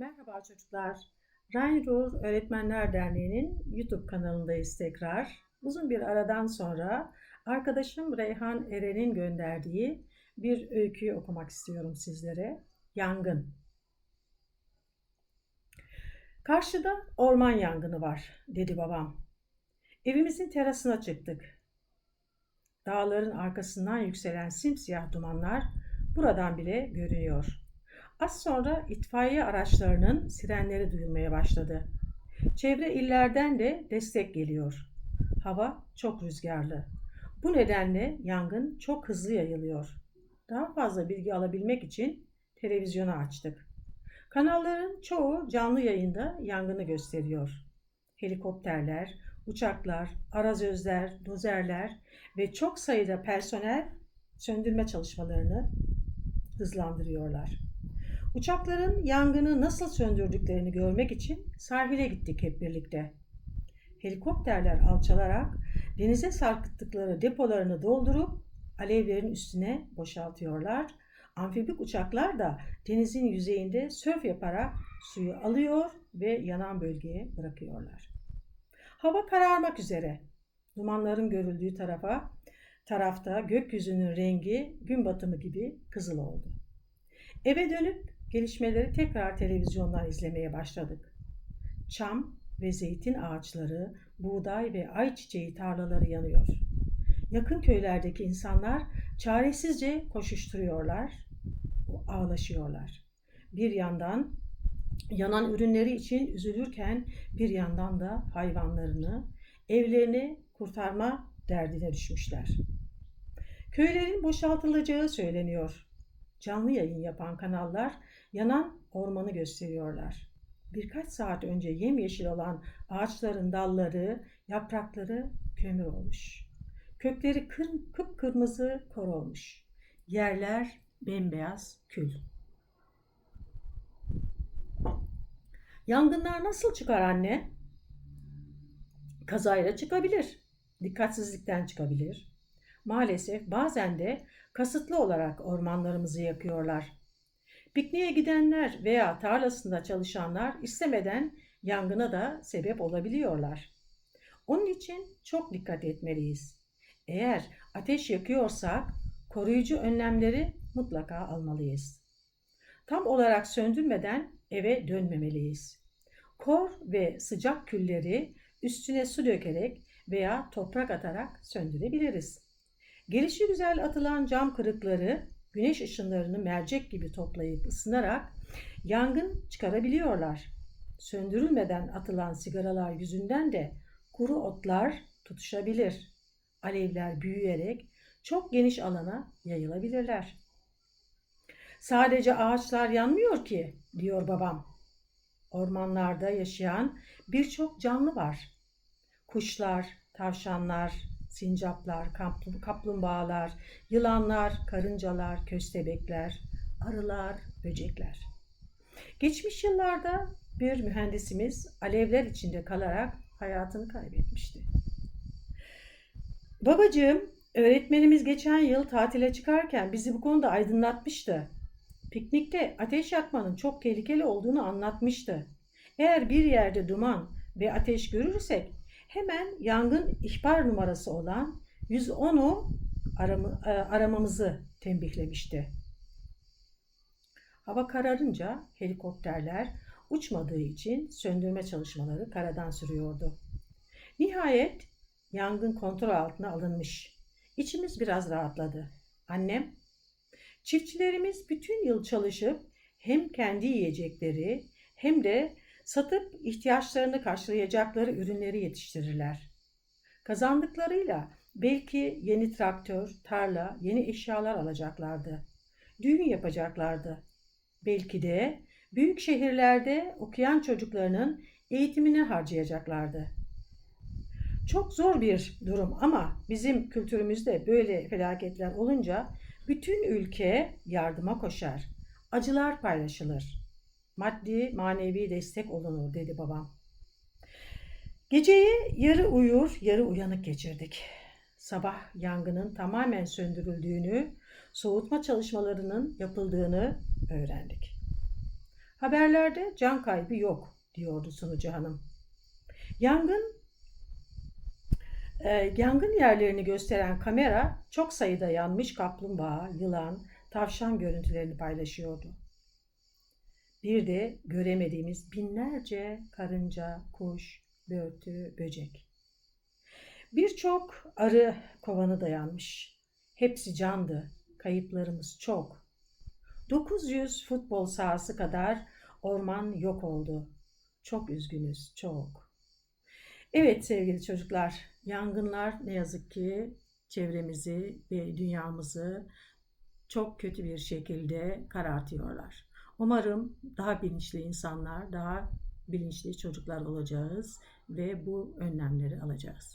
Merhaba çocuklar. Rhein-Ruhr Öğretmenler Derneği'nin YouTube kanalındayız tekrar. Uzun bir aradan sonra arkadaşım Reyhan Eren'in gönderdiği bir öyküyü okumak istiyorum sizlere. Yangın. Karşıda orman yangını var, dedi babam. Evimizin terasına çıktık. Dağların arkasından yükselen simsiyah dumanlar buradan bile görünüyor. Az sonra itfaiye araçlarının sirenleri duyulmaya başladı. Çevre illerden de destek geliyor. Hava çok rüzgarlı. Bu nedenle yangın çok hızlı yayılıyor. Daha fazla bilgi alabilmek için televizyonu açtık. Kanalların çoğu canlı yayında yangını gösteriyor. Helikopterler, uçaklar, arazözler, dozerler ve çok sayıda personel söndürme çalışmalarını hızlandırıyorlar. Uçakların yangını nasıl söndürdüklerini görmek için sahile gittik hep birlikte. Helikopterler alçalarak denize sarkıttıkları depolarını doldurup alevlerin üstüne boşaltıyorlar. Amfibik uçaklar da denizin yüzeyinde sörf yaparak suyu alıyor ve yanan bölgeye bırakıyorlar. Hava kararmak üzere. Dumanların görüldüğü tarafa tarafta gökyüzünün rengi gün batımı gibi kızıl oldu. Eve dönüp gelişmeleri tekrar televizyondan izlemeye başladık. Çam ve zeytin ağaçları, buğday ve ayçiçeği tarlaları yanıyor. Yakın köylerdeki insanlar çaresizce koşuşturuyorlar, ağlaşıyorlar. Bir yandan yanan ürünleri için üzülürken bir yandan da hayvanlarını, evlerini kurtarma derdine düşmüşler. Köylerin boşaltılacağı söyleniyor. Canlı yayın yapan kanallar yanan ormanı gösteriyorlar. Birkaç saat önce yemyeşil olan ağaçların dalları, yaprakları kömür olmuş. Kökleri kır, kıpkırmızı kor olmuş. Yerler bembeyaz kül. Yangınlar nasıl çıkar anne? Kazayla çıkabilir. Dikkatsizlikten çıkabilir. Maalesef bazen de kasıtlı olarak ormanlarımızı yakıyorlar. Pikniğe gidenler veya tarlasında çalışanlar istemeden yangına da sebep olabiliyorlar. Onun için çok dikkat etmeliyiz. Eğer ateş yakıyorsak koruyucu önlemleri mutlaka almalıyız. Tam olarak söndürmeden eve dönmemeliyiz. Kor ve sıcak külleri üstüne su dökerek veya toprak atarak söndürebiliriz. Gelişi güzel atılan cam kırıkları güneş ışınlarını mercek gibi toplayıp ısınarak yangın çıkarabiliyorlar. Söndürülmeden atılan sigaralar yüzünden de kuru otlar tutuşabilir. Alevler büyüyerek çok geniş alana yayılabilirler. Sadece ağaçlar yanmıyor ki, diyor babam. Ormanlarda yaşayan birçok canlı var. Kuşlar, tavşanlar, sincaplar, kaplumbağalar, yılanlar, karıncalar, köstebekler, arılar, böcekler. Geçmiş yıllarda bir mühendisimiz alevler içinde kalarak hayatını kaybetmişti. Babacığım, öğretmenimiz geçen yıl tatile çıkarken bizi bu konuda aydınlatmıştı. Piknikte ateş yakmanın çok tehlikeli olduğunu anlatmıştı. Eğer bir yerde duman ve ateş görürsek hemen yangın ihbar numarası olan 110'u aramı, e, aramamızı tembihlemişti. Hava kararınca helikopterler uçmadığı için söndürme çalışmaları karadan sürüyordu. Nihayet yangın kontrol altına alınmış. İçimiz biraz rahatladı. Annem, çiftçilerimiz bütün yıl çalışıp hem kendi yiyecekleri hem de satıp ihtiyaçlarını karşılayacakları ürünleri yetiştirirler. Kazandıklarıyla belki yeni traktör, tarla, yeni eşyalar alacaklardı. Düğün yapacaklardı. Belki de büyük şehirlerde okuyan çocuklarının eğitimine harcayacaklardı. Çok zor bir durum ama bizim kültürümüzde böyle felaketler olunca bütün ülke yardıma koşar. Acılar paylaşılır maddi manevi destek olunur dedi babam. Geceyi yarı uyur yarı uyanık geçirdik. Sabah yangının tamamen söndürüldüğünü, soğutma çalışmalarının yapıldığını öğrendik. Haberlerde can kaybı yok diyordu sunucu hanım. Yangın e, yangın yerlerini gösteren kamera çok sayıda yanmış kaplumbağa, yılan, tavşan görüntülerini paylaşıyordu. Bir de göremediğimiz binlerce karınca, kuş, börtü, böcek. Birçok arı kovanı dayanmış. Hepsi candı. Kayıplarımız çok. 900 futbol sahası kadar orman yok oldu. Çok üzgünüz, çok. Evet sevgili çocuklar, yangınlar ne yazık ki çevremizi ve dünyamızı çok kötü bir şekilde karartıyorlar. Umarım daha bilinçli insanlar, daha bilinçli çocuklar olacağız ve bu önlemleri alacağız.